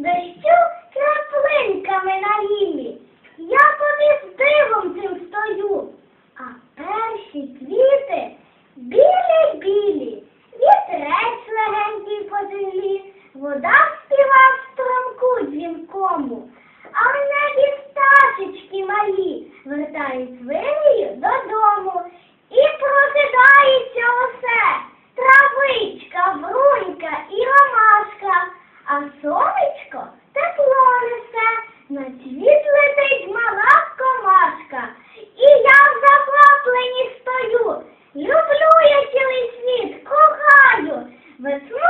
дощу краплинками на лілі. Я повіз дивом цим стою, а перші квіти білі-білі, вітрець легенький по землі, вода співа в струмку дзвінкому, а в небі сташечки малі вертають винію. А сонечко тепло несе, на світ летить мала комашка. І я в захопленні стою, люблю я цілий світ, кохаю, весну